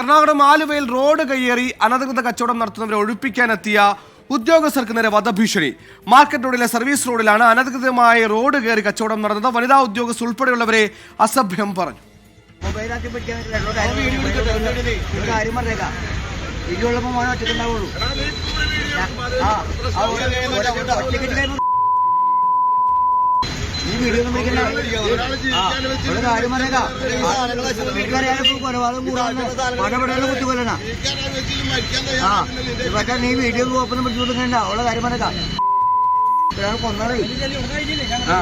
എറണാകുളം ആലുവയിൽ റോഡ് കയ്യേറി അനധികൃത കച്ചവടം നടത്തുന്നവരെ ഒഴിപ്പിക്കാനെത്തിയ ഉദ്യോഗസ്ഥർക്ക് നേരെ വധഭീഷണി. മാർക്കറ്റ് റോഡിലെ സർവീസ് റോഡിലാണ് അനധികൃതമായി റോഡ് കയറി കച്ചവടം നടന്നത്. വനിതാ ഉദ്യോഗസ്ഥർ ഉൾപ്പെടെയുള്ളവരെ അസഭ്യം പറഞ്ഞു. മൊബൈലാക്കി പിടിക്കാൻ വീഡിയോ ഒന്നും വിളിക്കണ്ട ഒരു കാര്യം പറഞ്ഞേക്കാം കൊലപാതകം കൂടാതെ പടപെടലും കുത്തിക്കൊല്ലണ ആ പക്ഷെ നീ വീഡിയോ ഓപ്പൺ പിടിച്ചു കൊടുക്കണ്ട ഉള്ള കാര്യം പറഞ്ഞേക്കാം. കൊന്നതേ ആ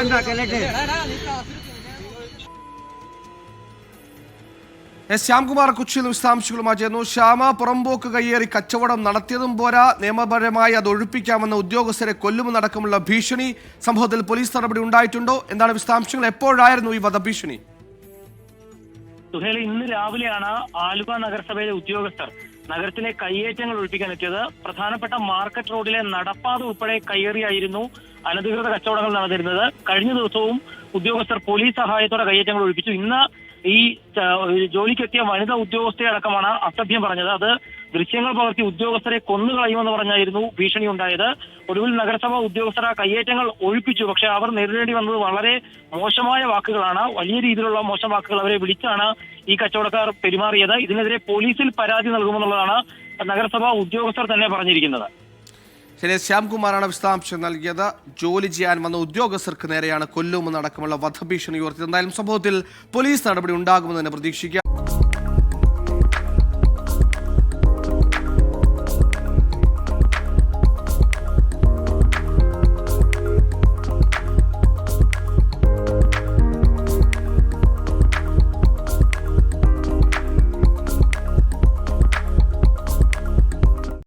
ഉണ്ടാക്കല്ലേ എസ് ശ്യാംകുമാർ കൊച്ചിയിൽ വിശദാംശങ്ങളുമായി ചേർന്നു ശ്യാമ പുറമ്പോക്ക് കയ്യേറി കച്ചവടം നടത്തിയതും പോരാ. നിയമപരമായി അത് ഒഴിപ്പിക്കാമെന്ന ഉദ്യോഗസ്ഥരെ കൊല്ലുമെന്നടക്കമുള്ള ഭീഷണി സംഭവത്തിൽ പോലീസ് നടപടി ഉണ്ടായിട്ടുണ്ടോ? എന്താണ് വിശദാംശങ്ങൾ? എപ്പോഴായിരുന്നു ഈ വധഭീഷണി? സുഹേൽ ഇന്ന് രാവിലെയാണ് ആലുവ നഗരസഭയിലെ ഉദ്യോഗസ്ഥർ നഗരത്തിലെ കയ്യേറ്റങ്ങൾ ഒഴിപ്പിക്കാൻ എത്തിയത്. പ്രധാനപ്പെട്ട മാർക്കറ്റ് റോഡിലെ നടപ്പാത ഉൾപ്പെടെ കയ്യേറിയായിരുന്നു അനധികൃത കച്ചവടങ്ങൾ നടന്നിരുന്നത്. കഴിഞ്ഞ ദിവസവും ഉദ്യോഗസ്ഥർ പോലീസ് സഹായത്തോടെ കയ്യേറ്റങ്ങൾ ഒഴിപ്പിച്ചു. ഇന്ന് ഈ ജോലിക്കെത്തിയ വനിതാ ഉദ്യോഗസ്ഥയെ അടക്കമാണ് അസഭ്യം പറഞ്ഞത്. അത് ദൃശ്യങ്ങൾ പകർത്തി ഉദ്യോഗസ്ഥരെ കൊന്നുകളയുമെന്ന് പറഞ്ഞായിരുന്നു ഭീഷണി ഉണ്ടായത് ഒടുവിൽ നഗരസഭാ ഉദ്യോഗസ്ഥർ ആ കയ്യേറ്റങ്ങൾ ഒഴിപ്പിച്ചു. പക്ഷെ അവർ നേരിടേണ്ടി വന്നത് വളരെ മോശമായ വാക്കുകളാണ്. വലിയ രീതിയിലുള്ള മോശം വാക്കുകൾ അവരെ വിളിച്ചാണ് ഈ കച്ചവടക്കാർ പെരുമാറിയത്. ഇതിനെതിരെ പോലീസിൽ പരാതി നൽകുമെന്നുള്ളതാണ് നഗരസഭാ ഉദ്യോഗസ്ഥർ തന്നെ പറഞ്ഞിരിക്കുന്നത്. ശരി ശ്യാംകുമാറാണ് വിശദാംശം നൽകിയത്. ജോലി ചെയ്യാൻ വന്ന ഉദ്യോഗസ്ഥർക്ക് നേരെയാണ് കൊല്ലുമെന്നടക്കമുള്ള വധഭീഷണി ഉയർത്തിയത്. എന്തായാലും സംഭവത്തിൽ പോലീസ് നടപടി ഉണ്ടാകുമെന്ന് തന്നെ പ്രതീക്ഷിക്കാം.